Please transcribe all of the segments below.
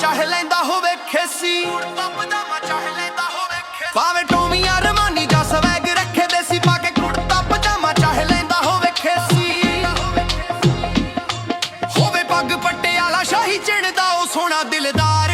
ਚਾਹ ਲੈਂਦਾ ਹੋਵੇ ਖੇਸੀ। ਲੱਭਦਾ ਮੈਂ ਚਾਹ ਲੈਂਦਾ ਕੁੜਤਾ, ਪਜਾਮਾ, ਚਾਹ ਲੈਂਦਾ ਹੋਵੇ ਖੇਸੀ। ਹੋਵੇ ਪੱਗ ਪੱਟੇ ਵਾਲਾ, ਸ਼ਾਹੀ ਚਿਣਦਾ ਉਹ ਸੋਹਣਾ ਦਿਲਦਾਰ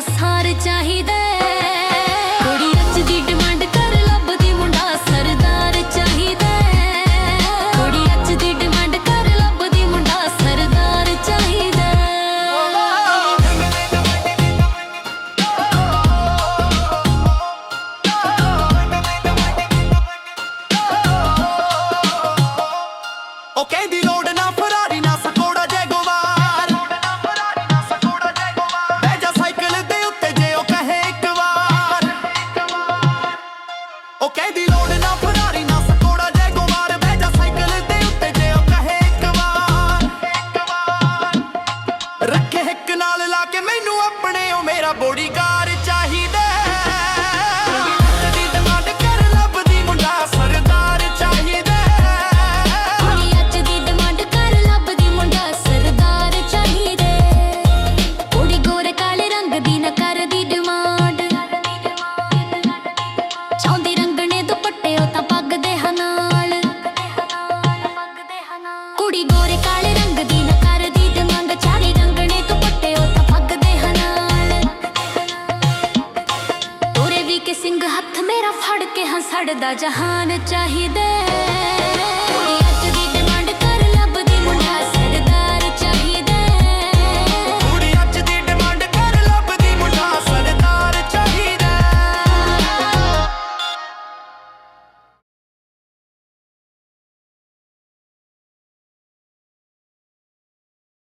सार चाहिए diabólica. ਕਿਹਾ ਸੜਦਾ ਜਹਾਨ ਚਾਹੀਦਾ